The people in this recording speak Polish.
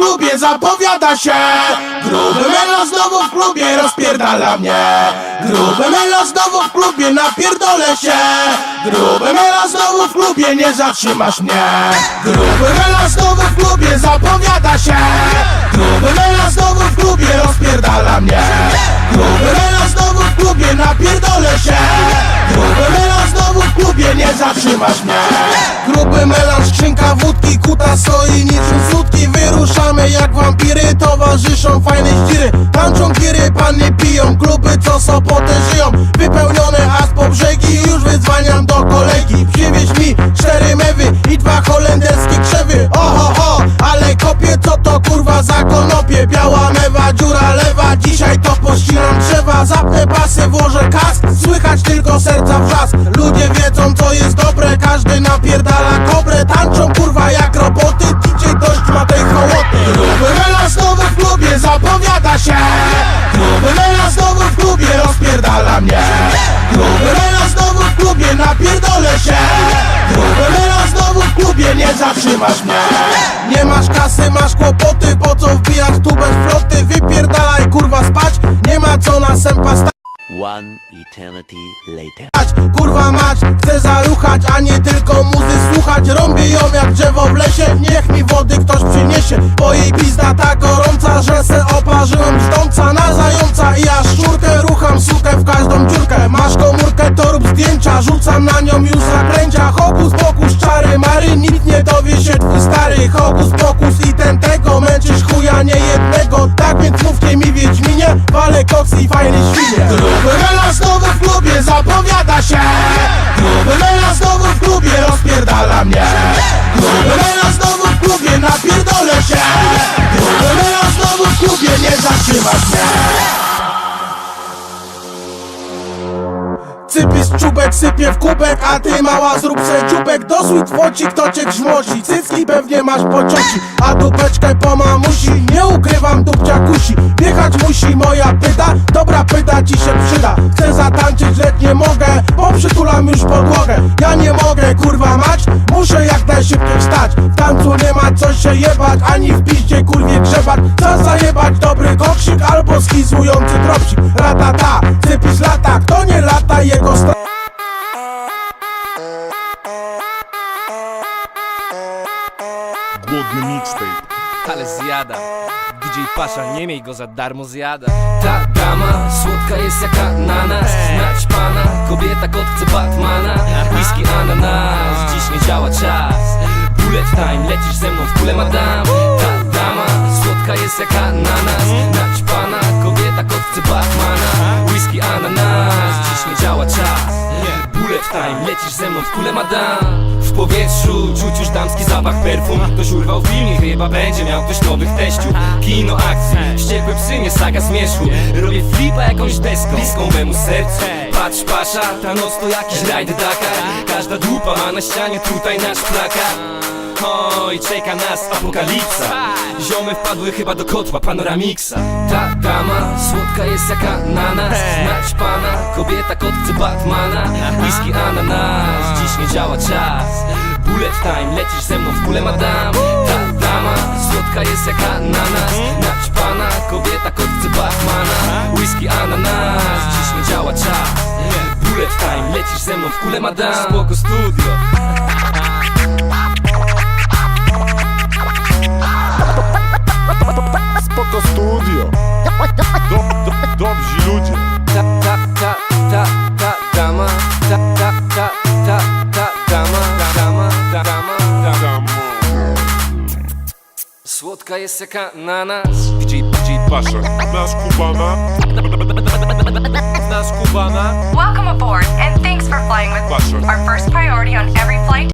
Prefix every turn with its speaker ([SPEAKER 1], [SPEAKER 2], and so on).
[SPEAKER 1] klubie zapowiada się. Gruby Melo znowu w klubie rozpierdala mnie. Gruby Melo znowu w klubie napierdolę się. Gruby Melo znowu w klubie nie zatrzymasz mnie. Gruby Melo znowu w klubie zapowiada się zatrzymasz mnie. Gruby melan, skrzynka wódki, kuta stoi niczym sutki Wyruszamy jak wampiry, towarzyszą fajne ściry. Tańczą giry, panny piją, kluby co Sopotę żyją. Wypełnione aż po brzegi, już wydzwaniam do kolegi. Przywieź mi cztery mewy i dwa holenderskie krzewy. Oho, ho, ale kopię, co to kurwa za konopie. Biała mewa, dziura lewa, dzisiaj to pościnam drzewa. Zapnę pasy, włożę kask, tylko serca wrzask Ludzie wiedzą co jest dobre, każdy napierdala kobrę Tańczą kurwa jak roboty, DJ dość ma tej hołoty Gruby Mela znowu w klubie zapowiada się. Gruby Mela znowu w klubie rozpierdala mnie. Gruby Mela znowu w klubie napierdolę się. Gruby Mela znowu w klubie nie zatrzymasz mnie
[SPEAKER 2] eternity later.
[SPEAKER 1] Kurwa mać, chcę zaruchać, a nie tylko muzy słuchać. Rąbię ją jak drzewo w lesie, niech mi wody ktoś przyniesie. Bo jej pizda tak gorąca, że se oparzyłem brzdąca Na zająca i ja szczurkę rucham sukę w każdą dziurkę. Masz komórkę, to rób zdjęcia, rzucam na nią już zaklęcia Hokus pokus, czary mary, nikt nie dowie się twój stary. Hokus pokus i ten tego, męczysz chuja nie jednego Tak więc mówcie mi Wiedźminie, wale koks i fajne świnie. Gruby się. Gruby Mela znowu w klubie rozpierdala mnie. Gruby Mela znowu w klubie napierdolę się. Gruby Mela znowu w klubie nie zatrzymasz mnie. Cypis czubek sypie w kubek, a ty mała zrób se dziubek. Dosuj twoci, kto cię grzmoci, cycki pewnie masz po A dupeczkę po mamusi, nie ukrywam Musi moja pyta, dobra pyta ci się przyda. Chcę zatańczyć, lecz nie mogę, bo przytulam już podłogę. Ja nie mogę kurwa mać, muszę jak najszybciej wstać. W tańcu nie ma co się jebać, ani w piździe kurwie grzebać. Co zajebać dobry koksik albo schizujący dropsik. Ratata, cypis lata, kto nie lata jego sta
[SPEAKER 3] Głodny mixtape.
[SPEAKER 4] Ale zjada DJ Pasza, nie miej go za darmo zjada. Ta dama, słodka jest jak ananas Znać pana, kobieta kot chce Batmana. Whisky ananas, dziś nie działa czas. Bullet time, lecisz ze mną w kule madam. Ta dama, słodka jest jak ananas Lecisz ze mną w kule madam W powietrzu czuć już damski zapach perfum. Ktoś urwał film i chyba będzie miał ktoś nowych teściów Kino akcji, wściekłe psy, nie saga zmierzchu. Robię flipa jakąś deską, bliską memu sercu. Patrz pasza, ta noc to jakiś rajd Dakar. Każda dupa ma na ścianie tutaj nasz plakat Oj, czeka nas apokalipsa. Ziomy wpadły chyba do kotła panoramiksa. Ta dama, słodka jest jak ananas. Znać pana, kobieta kot chce Batmana. Whisky ananas, dziś nie działa czas. Bullet time, lecisz ze mną w kule madam. Ta dama, słodka jest jak ananas. Znać pana, kobieta kot chce Batmana. Whisky ananas, dziś nie działa czas. Bullet time, lecisz ze mną w kule madam. Spoko studio Słodka jest jak ananas DJ DJ
[SPEAKER 3] Pasza Nasz Kubana. Nasz Kubana.
[SPEAKER 5] Welcome aboard, and thanks for flying with
[SPEAKER 3] Pasza
[SPEAKER 5] Our first priority on every flight